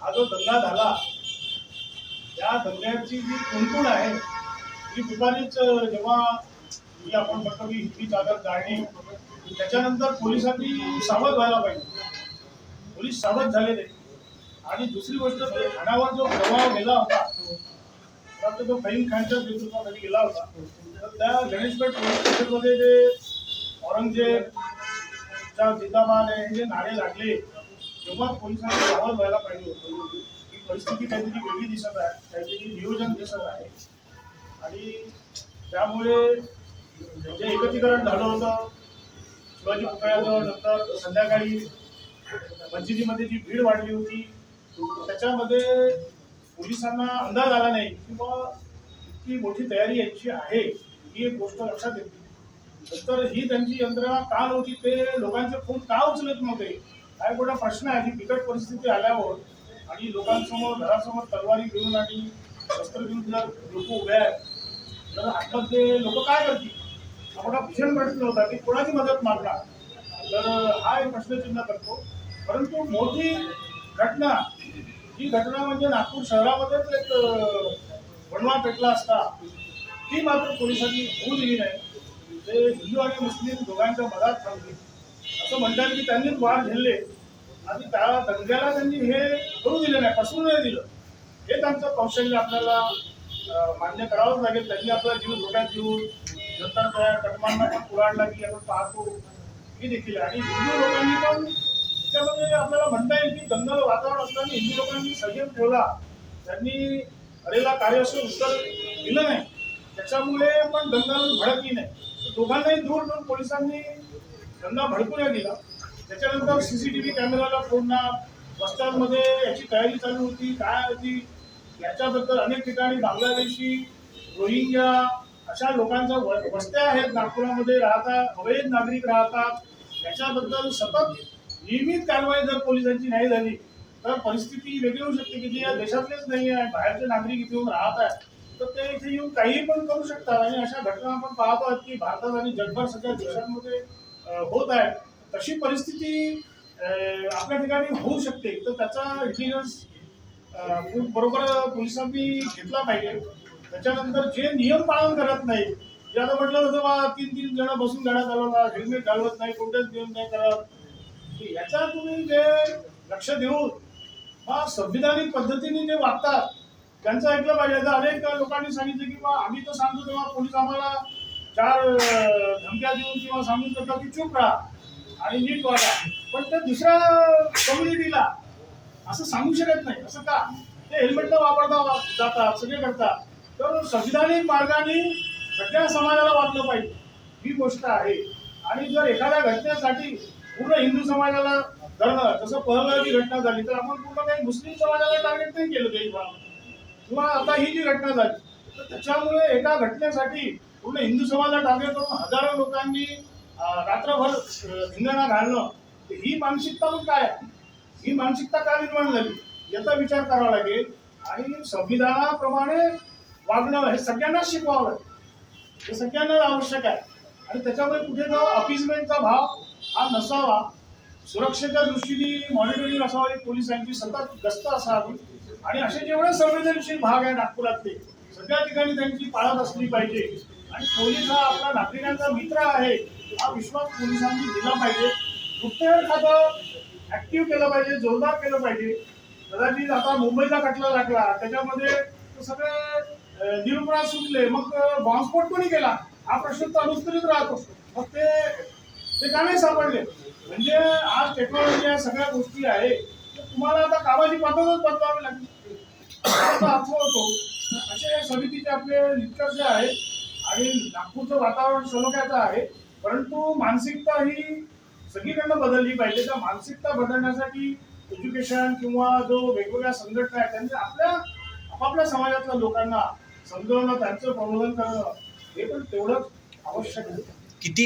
हा जो दंगा झाला त्या दंग्याची जी कुणकुण आहे ती दुपारीच जेव्हा ही आपण म्हणतो की हिंदी चादर जाळणे त्याच्यानंतर पोलिसांनी सावध व्हायला पाहिजे. पोलीस सावध झालेले आणि दुसरी गोष्ट ते खाण्यावर जो प्रभाव गेला होता तर तो फहीम खानच्या नेतृत्वाखाली गेला होता तर त्या गणेशपेठ पोलीस स्टेशनमध्ये जे औरंगजेब जिंदाबाद हे जे नारे लागले तेव्हा पोलिसांनी सावध व्हायला पाहिजे होतो ही परिस्थिती काहीतरी वेगळी दिसत आहे काहीतरी नियोजन दिसत आहे. आणि त्यामुळे जे एकत्रीकरण झालं होतं शिवाजी पुतळ्याचं नंतर संध्याकाळी मस्जिदीमध्ये जी भीड वाढली होती त्याच्यामध्ये पोलिसांना अंदाज आला नाही किंवा इतकी मोठी तयारी यांची आहे ही एक गोष्ट लक्षात येते. तर ही त्यांची यंत्रणा का नव्हती ते लोकांचे फोन का उचलत नव्हते हा एक मोठा प्रश्न आहे? की बिकट परिस्थिती आल्यावर आणि लोकांसमोर घरासमोर तलवारी घेऊन आणि शस्त्र घेऊन जर लोक उभे आहेत. तर ते लोक काय करतील? हा मोठा भीषण प्रश्न होता की कोणाची मदत मागणार? तर हा एक प्रश्नचिन्ह करतो. परंतु मोठी घटना ही घटना म्हणजे नागपूर शहरामध्येच एक वणवा पेटला असता. ती मात्र पोलिसांनी होऊ दिली नाही. ते हिंदू आणि मुस्लिम दोघांच्या मधात थांबली. असं म्हणतात की त्यांनीच वार झेलले. आणि त्या दंग्याला त्यांनी हे करू दिलं नाही पसरू नाही दिलं. हे त्यांचं कौशल्य आपल्याला मान्य करावंच लागेल. त्यांनी आपला जीव धोक्यात घेऊन नंतर त्या कटमांना पण पुराडला की आपण पाहतो. हे देखील आणि हिंदू लोकांनी पण त्याच्यामध्ये आपल्याला म्हणता येईल की दंगल वातावरण असताना हिंदू लोकांनी संयम ठेवला. त्यांनी अरेला कार्य असं उत्तर दिलं नाही. त्याच्यामुळे पण दंगल भडकली नाही. दोघांनाही दूर ठेवून पोलिसांनी दंगा भडकू नाही दिला. त्याच्यानंतर सीसीटीव्ही कॅमेराला फोडणार वस्त्यांमध्ये याची तयारी चालू होती. काय होती? याच्याबद्दल अनेक ठिकाणी बांगलादेशी रोहिंग्या अशा लोकांच्या वस्त्या आहेत. नागपुरामध्ये राहतात अवैध नागरिक राहतात. याच्याबद्दल सतत नियमित कारवाई जर पोलिसांची नाही झाली तर परिस्थिती वेगळी होऊ शकते की जे या देशातलेच नाही आहे. बाहेरचे नागरिक इथे येऊन राहत आहेत. तर ते इथे येऊन काही पण करू शकतात. आणि अशा घटना आपण पाहतो आहोत की भारतात आणि जगभर सगळ्या देशांमध्ये होत आहेत. तशी परिस्थिती आपल्या ठिकाणी होऊ शकते. तर त्याचा इंटेलिजन्स खूप बरोबर पोलिसांनी घेतला पाहिजे. त्याच्यानंतर जे नियम पालन करत नाही जे आता म्हटलं होतं बा तीन तीन जण बसून गाड्या चालवतात हेल्मेट घालवत नाही कोणतेच नियम नाही करत. याचा तुम्ही जे लक्ष देऊन हा संविधानिक पद्धतीने जे वागतात त्यांचं ऐकलं पाहिजे. आता अनेक लोकांनी सांगितलं की बा आम्ही तर सांगतो तेव्हा पोलीस आम्हाला चार धमक्या देऊन किंवा सांगून करतात की चूप राहा. आणि नीट वागा. पण ते दुसऱ्या कम्युनिटीला असं सांगू शकत नाही. असं का? ते हेल्मेट न वापरता वा- जातात सगळे करतात. तर संविधानिक मार्गाने सगळ्या समाजाला वागलं पाहिजे. ही गोष्ट आहे. आणि जर एखाद्या घटनेसाठी पूर्ण हिंदू समाजाला धरणं जसं पहलगावची घटना झाली तर आपण पूर्ण काही मुस्लिम समाजाला टार्गेट नाही केलं देशभरामध्ये किंवा आता ही जी घटना झाली तर त्याच्यामुळे एका घटनेसाठी पूर्ण हिंदू समाजाला टार्गेट करून हजारो लोकांनी रात्रभर अं, धिंगाणा घालणं तर ही मानसिकता पण काय ही मानसिकता का निर्माण झाली? याचा विचार करावा लागेल. आणि संविधानाप्रमाणे वागणं हे सगळ्यांनाच शिकवावं लागेल. हे सगळ्यांना आवश्यक आहे. आणि त्याच्यामुळे कुठे जो अपिजमेंटचा भाव हा नसावा. सुरक्षेच्या दृष्टीने मॉनिटरिंग असावी. पोलिसांची सतत गस्त असावी. आणि असे जेवढे संवेदनशील भाग आहे नागपुरातले सगळ्या ठिकाणी त्यांची पाळत असली पाहिजे. आणि पोलीस हा आपला नागरिकांचा मित्र आहे. हा विश्वास पोलिसांनी दिला पाहिजे. गुप्तहेर खातं ऍक्टिव्ह केलं पाहिजे जोरदार केलं पाहिजे. कदाचित आता मुंबईला खटला लागला त्याच्यामध्ये सगळे अं, सुटले. मग बॉम्बस्फोट कोणी केला? हा प्रश्न चालूच करीत राहतो. मग ते ते का नाही सापडले? म्हणजे आज टेक्नॉलॉजी या सगळ्या गोष्टी आहे तर तुम्हाला आता कामाची पद्धतच बदलावी लागली. अर्थ होतो. असे समितीचे आपले निष्कर्ष आहेत आणि नागपूरचं वातावरण सलोख्याचं आहे. परंतु मानसिकता ही सगळीकडनं बदलली पाहिजे. तर मानसिकता बदलण्यासाठी एज्युकेशन किंवा जो वेगवेगळ्या संघटना आहेत त्यांनी आपल्या आपापल्या समाजातल्या लोकांना समजवणं त्यांचं प्रबोधन करणं हे पण तेवढंच आवश्यक आहे.